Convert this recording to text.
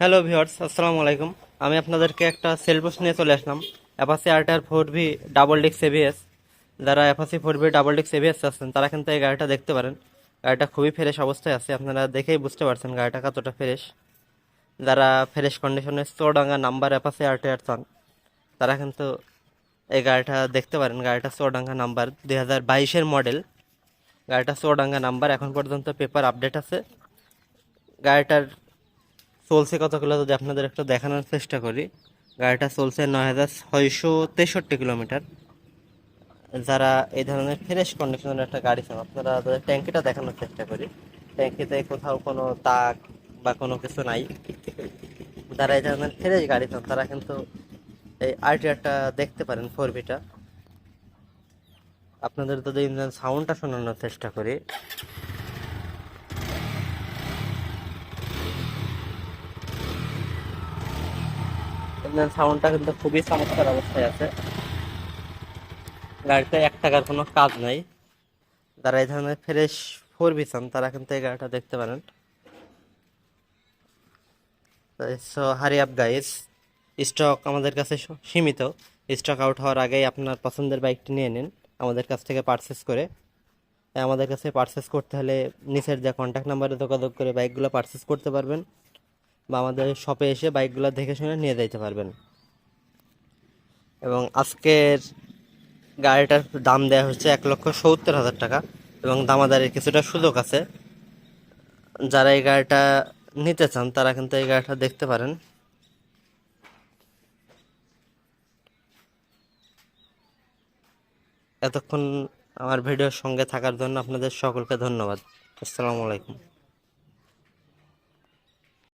Hello viewers আসসালামু আলাইকুম। আমি আপনাদেরকে একটা সেলবোস নিয়ে চলে আসলাম। Apache RTR four V double ডিক্স এভিএস যারা অ্যাপাসি ফোর ভি ডাবল ডিক্স এভিএস আছেন, তারা কিন্তু এই গাড়িটা দেখতে পারেন। গাড়িটা খুবই ফ্রেশ অবস্থায় আছে, আপনারা দেখেই বুঝতে পারছেন গাড়িটা কতটা ফ্রেশ যারা ফ্রেশ কন্ডিশনে চৌডাঙ্গা নাম্বার অ্যাপাসি আরটিআর চান, তারা কিন্তু এই গাড়িটা দেখতে পারেন। গাড়িটা চৌডাঙ্গা নাম্বার দুই হাজার বাইশের মডেল গাড়িটা চৌডাঙ্গা নাম্বার এখন পর্যন্ত পেপার আপডেট আছে। গাড়িটার চলছে কতগুলো যদি আপনাদের একটু দেখানোর চেষ্টা করি। গাড়িটা চলছে নয় হাজার ছয়শো তেষট্টি কিলোমিটার। যারা এই ধরনের ফ্রেশ কন্ডিশনের একটা গাড়ি চান, আপনারা তাদের ট্যাঙ্কিটা দেখানোর চেষ্টা করি। ট্যাঙ্কিতে কোথাও কোনো দাগ বা কোনো কিছু নাই। যারা এই ধরনের ফ্রেশ গাড়ি চান, তারা কিন্তু এই আরটিআরটা দেখতে পারেন ফোর বিটা আপনাদের যদি ইঞ্জিন সাউন্ডটা শোনানোর চেষ্টা করি। ইঞ্জিন সাউন্ডটা কিন্তু খুবই চমৎকার অবস্থায় আছে। গাড়িতে এক টাকার কোনো কাজ নাই। যারা এই ধরনের ফ্রেশ ফোর বি চান, তারা কিন্তু এই গাড়িটা দেখতে পারেন। So hurry up guys stock আমাদের কাছে সীমিত। স্টক আউট হওয়ার আগেই আপনার পছন্দের বাইকটি নিয়ে নিন, আমাদের কাছ থেকে পারচেস করে। আমাদের কাছে পারচেস করতে হলে নিচের যে কন্ট্যাক্ট নাম্বারে যোগাযোগ করে বাইকগুলো পারচেস করতে পারবেন। বা আমাদের শপে এসে বাইকগুলো দেখে শুনে নিয়ে যেতে পারবেন। এবং আজকের গাড়িটার দাম দেওয়া হচ্ছে এক লক্ষ সত্তর হাজার টাকা এবং দামাদারের কিছুটা সুযোগ আছে। যারা এই গাড়িটা নিতে চান, তারা কিন্তু এই গাড়িটা দেখতে পারেন। এতক্ষণ আমার ভিডিওর সঙ্গে থাকার জন্য আপনাদের সকলকে ধন্যবাদ। আসসালামু আলাইকুম।